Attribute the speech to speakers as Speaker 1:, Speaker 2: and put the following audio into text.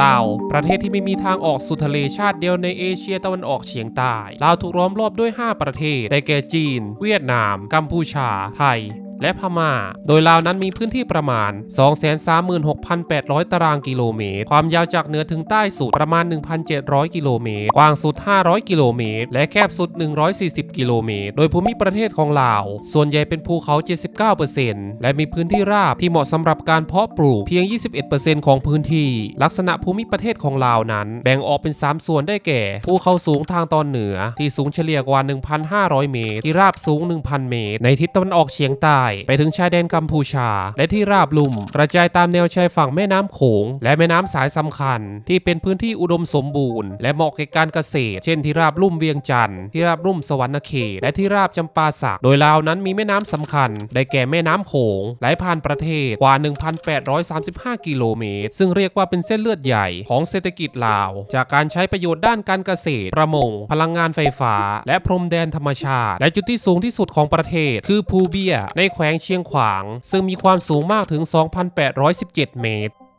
Speaker 1: ลาว ประเทศที่ไม่มีทางออกสู่ทะเลชาติเดียวในเอเชียตะวันออกเฉียงใต้ลาวถูกล้อมรอบด้วย 5 ประเทศ ได้แก่จีน เวียดนาม กัมพูชา ไทยและพม่า โดยลาวนั้นมีพื้นที่ประมาณ 236,800 ตารางกิโลเมตร ความยาวจากเหนือถึงใต้สุดประมาณ 1,700 กิโลเมตร กว้างสุด 500 กิโลเมตร และแคบสุด 140 กิโลเมตร โดยภูมิประเทศของลาว ส่วนใหญ่เป็นภูเขา 79%และมีพื้นที่ราบที่เหมาะสำหรับการเพาะปลูกเพียง 21%ของพื้นที่ ลักษณะภูมิประเทศของลาวนั้น แบ่งออกเป็น 3 ส่วนได้แก่ ภูเขาสูงทางตอนเหนือ ที่สูงเฉลี่ยกว่า 1,500 เมตร ที่ราบสูง 1,000 เมตร ในทิศตะวันออกเฉียงใต้ไปถึงชายแดนกัมพูชา และที่ราบลุ่ม กระจายตามแนวชายฝั่งแม่น้ำโขง และแม่น้ำสายสำคัญ ที่เป็นพื้นที่อุดมสมบูรณ์และเหมาะแก่การเกษตร เช่นที่ราบลุ่มเวียงจันทร์ที่ราบลุ่มสวรรณเขตและที่ราบจำปาสักโดยลาวนั้นมีแม่น้ำสำคัญ ได้แก่แม่น้ำโขงไหลผ่านประเทศกว่า 1,835 กิโลเมตร ซึ่งเรียกว่าเป็นเส้นเลือดใหญ่ของเศรษฐกิจลาว จากการใช้ประโยชน์ด้านการเกษตร ประมง พลังงานไฟฟ้า และพรมแดนธรรมชาติ และจุดที่สูงที่สุดของประเทศ คือภูเบีย ในแขวงเชียงขวาง ซึ่งมีความสูงมากถึง 2,817 เมตร